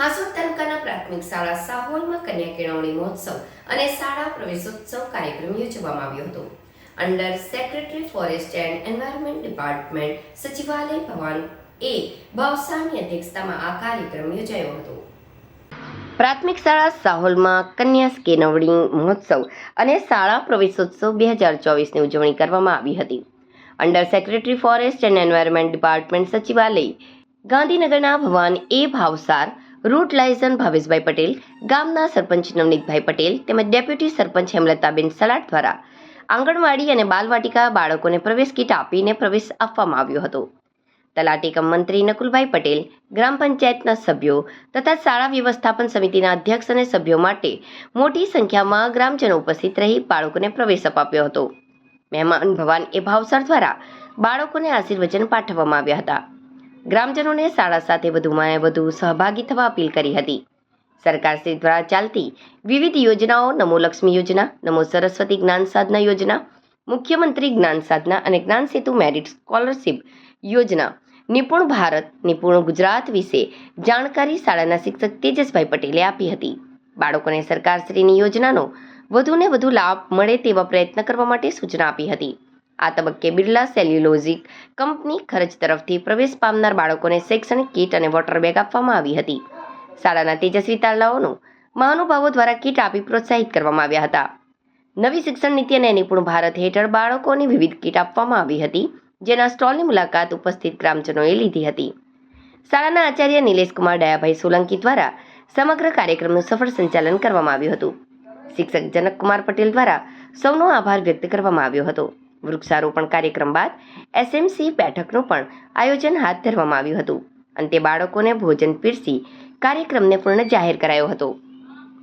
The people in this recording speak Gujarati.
હાસોદ તાલુકાના પ્રાથમિક શાળા સાહોલમાં કન્યા કેળવણી મહોત્સવ અને શાળા પ્રવેશોત્સવ કાર્યક્રમ યોજવામાં આવ્યો હતો. Under secretary forest and environment department સચિવાલય ભવન એ ભાવસાની અધ્યક્ષતામાં આ કાર્યક્રમ યોજાયો હતો. પ્રાથમિક શાળા સાહોલમાં કન્યા કેળવણી મહોત્સવ અને શાળા પ્રવેશોત્સવ બે હજાર ચોવીસની ઉજવણી કરવામાં આવી હતી. Under secretary forest and environment department સચિવાલય ગાંધીનગરના ભવાન A Bhavsar route liaison Bhaveshbhai Patel, ગામના સરપંચ નવનીતભાઈ પટેલ તેમજ ડેપ્યુટી સરપંચ હેમલતાબેન સલાટ દ્વારા આંગણવાડી અને બાલવાટિકા બાળકોને પ્રવેશ કીટ આપીને પ્રવેશ આપવામાં આવ્યો હતો. તલાટી કમ મંત્રી નકુલભાઈ પટેલ, ગ્રામ પંચાયતના સભ્યો તથા શાળા વ્યવસ્થાપન સમિતિના અધ્યક્ષ અને સભ્યો માટે મોટી સંખ્યામાં ગ્રામજનો ઉપસ્થિત રહી બાળકોને પ્રવેશ અપાવ્યો હતો. મહેમાન ભવાન એ ભાવસાર દ્વારા બાળકોને આશીર્વચન પાઠવવામાં આવ્યા હતા. ગ્રામજનોને શાળા સાથે વધુમાં વધુ સહભાગી થવા અપીલ કરી હતી. સરકારશ્રી દ્વારા ચાલતી વિવિધ યોજનાઓ, નમો લક્ષ્મી યોજના, નમો સરસ્વતી જ્ઞાન સાધના યોજના, મુખ્યમંત્રી જ્ઞાન સાધના અને જ્ઞાન સેતુ મેરિટ સ્કોલરશિપ યોજના, નિપુણ ભારત, નિપુણ ગુજરાત વિશે જાણકારી શાળાના શિક્ષક તેજસભાઈ પટેલે આપી હતી. બાળકોને સરકારશ્રીની યોજનાનો વધુને વધુ લાભ મળે તેવા પ્રયત્ન કરવા માટે સૂચના આપી હતી. આ તબક્કે બિરલા સેલ્યુલોઝિક કંપની ખર્ચ તરફથી પ્રવેશ પામનાર બાળકોને શૈક્ષણિક કીટ અને વોટર બેગ આપવામાં આવી હતી. શાળાના તેજસ્વી તાલાઓનું મહાનુભાવો દ્વારા કીટ આપી પ્રોત્સાહિત કરવામાં આવ્યા હતા. નવી શિક્ષણ નીતિ અને નિપુણ ભારત હેઠળ બાળકોની વિવિધ કીટ આપવામાં આવી હતી, જેના સ્ટોલની મુલાકાત ઉપસ્થિત ગ્રામજનોએ લીધી હતી. શાળાના આચાર્ય નિલેશકુમાર ડાયાભાઈ સોલંકી દ્વારા સમગ્ર કાર્યક્રમનું સફળ સંચાલન કરવામાં આવ્યું હતું. શિક્ષક જનકકુમાર પટેલ દ્વારા સૌનો આભાર વ્યક્ત કરવામાં આવ્યો હતો. વૃક્ષારોપણ કાર્યક્રમ બાદ એસએમસી બેઠકનું પણ આયોજન હાથ ધરવામાં આવ્યું હતું. અંતે બાળકોને ભોજન પીરસી કાર્યક્રમને પૂર્ણ જાહેર કરાયો હતો.